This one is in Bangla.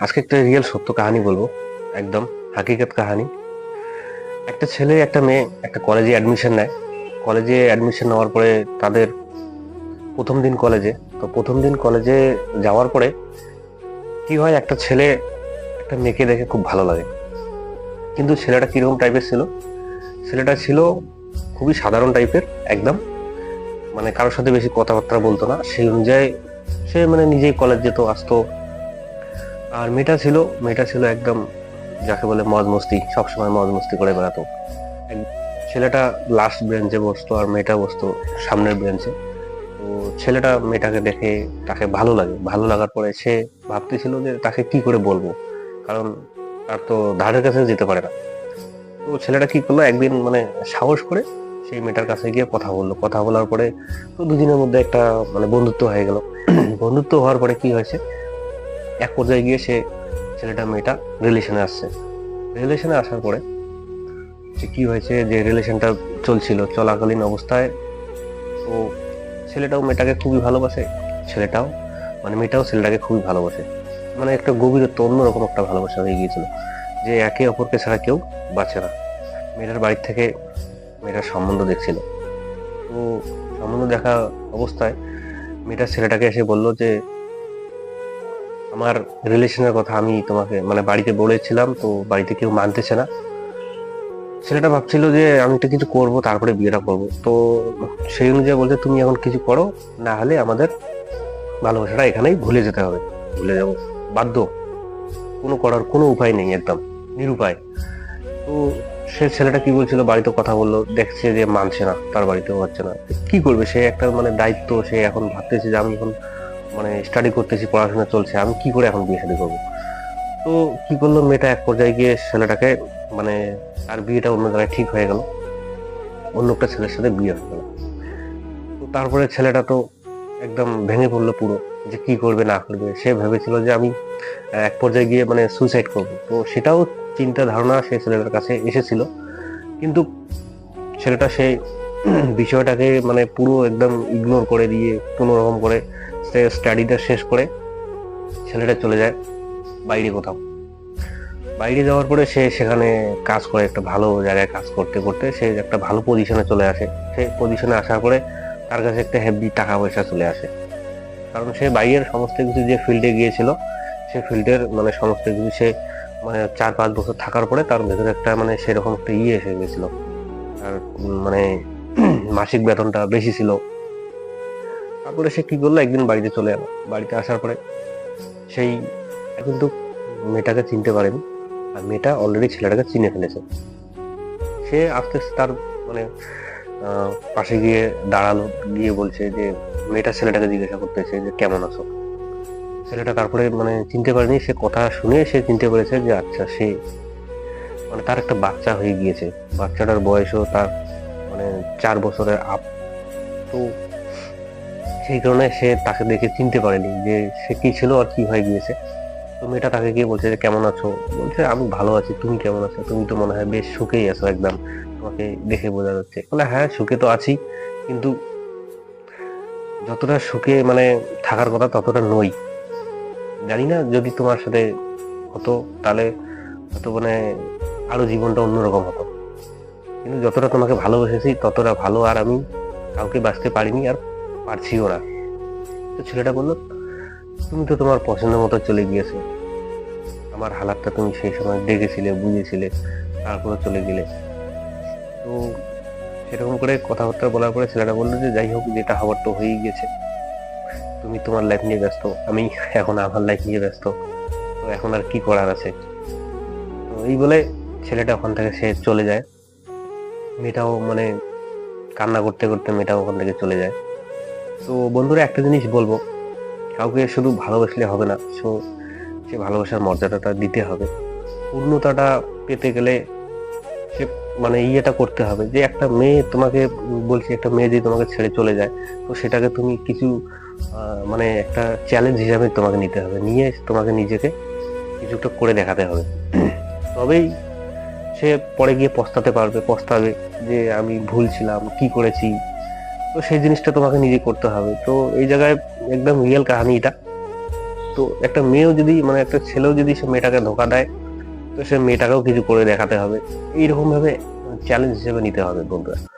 আজকে একটা রিয়েল সত্য কাহিনী বলব, একদম হাকিকত কাহিনী। একটা ছেলে, একটা মেয়ে একটা কলেজে অ্যাডমিশন নেয়। কলেজে অ্যাডমিশন নেওয়ার পরে তাদের প্রথম দিন কলেজে তো প্রথম দিন কলেজে যাওয়ার পরে কি হয়, একটা ছেলে একটা মেয়েকে দেখে খুব ভালো লাগে। কিন্তু ছেলেটা কীরকম টাইপের ছিল? ছেলেটা ছিল খুবই সাধারণ টাইপের একদম। মানে কারোর সাথে বেশি কথাবার্তা বলতো না। সেই অনুযায়ী সে মানে নিজেই কলেজ যেত আসতো। আর মেয়েটা ছিল মেয়েটা ছিল একদম যাকে বলে মজ মস্তি সবসময় মজ মস্তি করে বেড়াতো। ছেলেটা লাস্ট বেঞ্চে বসতো আর মেয়েটা বসতো সামনের বেঞ্চে তো ছেলেটা মেয়েটাকে দেখে তাকে ভালো লাগে। ভালো লাগার পরে সে ভাবতেছিল যে তাকে কি করে বলব? কারণ তার তো ধারের কাছে যেতে পারে না। তো ছেলেটা কি করল? একদিন মানে সাহস করে সেই মেয়েটার কাছে গিয়ে কথা বলল। কথা বলার পরে তো দুদিনের মধ্যে একটা মানে বন্ধুত্ব হয়ে গেল। বন্ধুত্ব হওয়ার পরে কি হয়েছে? এক পর্যায়ে গিয়ে সে ছেলেটা মেয়েটা রিলেশনে আসছে। রিলেশনে আসার পরে যে কী হয়েছে, যে রিলেশনটা চলছিল, চলাকালীন অবস্থায় তো ছেলেটাও মেয়েটাকে খুবই ভালোবাসে, ছেলেটাও মানে মেয়েটাও ছেলেটাকে খুবই ভালোবাসে। মানে একটা গভীরত্ব, অন্যরকম একটা ভালোবাসা হয়ে গিয়েছিল যে একে অপরকে ছাড়া কেউ বাঁচে না। মেয়েটার বাড়ির থেকে মেয়েটার সম্বন্ধ দেখছিল। তো সম্বন্ধ দেখা অবস্থায় মেয়েটার ছেলেটাকে এসে বলল যে আমার রিলেশনের কথা আমি তোমাকে মানে বাড়িতে বলেছিলাম, তো বাড়িতে কেউ মানতেছে না। ছেলেটা ভাবছিল যে আমি একটা কিছু করব, তারপরে বিয়েটা করব। তো সেই অনুযায়ী বলছে, তুমি এখন কিছু করো, না হলে আমাদের ভালোবাসাটা এখানেই ভুলে যেতে হবে। ভুলে যাব। বাধ্য। কোনো করার কোনো উপায় নেই একদম, নিরুপায়। তো সে ছেলেটা কি বলছিল, বাড়িতে কথা বলল, দেখছে যে মানছে না, তার বাড়িতেও হচ্ছে না। কি করবে? সে একটা মানে দায়িত্ব, সে এখন ভাবতেছে যে আমি এখন মানে স্টাডি করতেছি, পড়াশোনা চলছে, আমি কি করে এখন বিয়ে শাদী করব? তো কি করল মেয়েটা, এক পর্যায়ে গিয়ে ছেলেটাকে মানে তার বিয়েটা অন্য জায়গায় ঠিক হয়ে গেল। অন্য একটা ছেলের সাথে বিয়ে হয়ে গেল। তো তারপরে ছেলেটা তো একদম ভেঙে পড়ল পুরো, যে কি করবে, না করবে। সে ভেবেছিল যে আমি এক পর্যায়ে গিয়ে মানে সুইসাইড করব। তো সেটাও চিন্তা ধারণা সে ছেলেটার কাছে এসেছিল। কিন্তু ছেলেটা সেই বিষয়টাকে মানে পুরো একদম ইগনোর করে দিয়ে, কোনো রকম করে সে স্টাডিটা শেষ করে ছেলেটা চলে যায় বাইরে কোথাও। বাইরে যাওয়ার পরে সে সেখানে কাজ করে, একটা ভালো জায়গায় কাজ করতে করতে সে একটা ভালো পজিশনে চলে আসে। সে পজিশনে আসার পরে তার কাছে একটা হেভি টাকা পয়সা চলে আসে। কারণ সে বাইরের সমস্ত কিছু যে ফিল্ডে গিয়েছিল, সে ফিল্ডের মানে সমস্ত কিছু সে মানে চার পাঁচ বছর থাকার পরে তার ভেতরে একটা মানে সেরকম একটা ইয়ে এসে গেছিল। উম মানে মাসিক বেতনটা বেশি ছিল। তারপরে সে কি করল? একদিন বাড়িতে চলে এলো। বাড়িতে আসার পরে সেই কিন্তু মেয়েটাকে চিনতে পারেনি। আর মেয়েটা অলরেডি ছেলেটাকে চিনে ফেলেছে। সে আস্তে আস্তে তার মানে পাশে গিয়ে দাঁড়াল। গিয়ে বলছে যে, মেয়েটা ছেলেটাকে জিজ্ঞাসা করতেছে যে, কেমন আছো? ছেলেটা তারপরে মানে চিনতে পারেনি। সে কথা শুনে সে চিনতে পেরেছে যে আচ্ছা সে মানে তার একটা বাচ্চা হয়ে গিয়েছে। বাচ্চাটার বয়সও তার মানে চার বছরের আপ তো সেই কারণে সে তাকে দেখে চিনতে পারেনি যে সে কি ছিল আর কি হয়ে গিয়েছে। তো মেয়েটা তাকে গিয়ে বলছে যে, কেমন আছো? বলছে, আমি ভালো আছি, তুমি কেমন আছো? তুমি তো মনে হয় বেশ সুখেই আছো একদম। তোমাকে দেখে বোঝা যাচ্ছে। বলে হ্যাঁ সুখে তো আছি, কিন্তু যতটা সুখে মানে থাকার কথা ততটা নই। জানি না যদি তোমার সাথে হতো, তাহলে হয়তো মানে আরও জীবনটা অন্যরকম হতো। কিন্তু যতটা তোমাকে ভালোবেসেছি, ততটা ভালো আর আমি কাউকে বাঁচতে পারিনি। আর পারছিও না তো ছেলেটা বলল, তুমি তো তোমার পছন্দ মতো চলে গিয়েছো। আমার হালাতটা তুমি সেই সময় দেখেছিলে, বুঝেছিলে তারপরে চলে গেলে। তো সেরকম করে কথাবার্তা বলার পরে ছেলেটা বলল যে, যাই হোক, যেটা হওয়ার তো হয়েই গেছে। তুমি তোমার লাইফ নিয়ে ব্যস্ত। আমি এখন আমার লাইফ নিয়ে ব্যস্ত। তো এখন আর কি করার আছে? তো এই বলে ছেলেটা ওখান থেকে সে চলে যায়। মেয়েটাও মানে কান্না করতে করতে মেয়েটাও ওখান থেকে চলে যায়। তো বন্ধুরা, একটা জিনিস বলব। কাউকে শুধু ভালোবাসলে হবে না, সো সে ভালোবাসার মর্যাদাটা দিতে হবে। পূর্ণতাটা পেতে গেলে সে মানে ইয়েটা করতে হবে যে, একটা মেয়ে তোমাকে বলছি, একটা মেয়ে যদি তোমাকে ছেড়ে চলে যায়, তো সেটাকে তুমি কিছু মানে একটা চ্যালেঞ্জ হিসাবে তোমাকে নিতে হবে। নিয়ে তোমাকে নিজেকে কিছু একটা করে দেখাতে হবে। তবেই সে পরে গিয়ে পস্তাতে পারবে, পস্তাবে যে, আমি ভুল ছিলাম, কি করেছি? তো সেই জিনিসটা তোমাকে নিজে করতে হবে। তো এই জায়গায় একদম রিয়েল কাহানি এটা। তো একটা মেয়েও যদি মানে একটা ছেলেও যদি সে মেয়েটাকে ধোকা দেয়, তো সে মেয়েটাকেও কিছু করে দেখাতে হবে। এইরকম ভাবে চ্যালেঞ্জ হিসেবে নিতে হবে বন্ধুরা।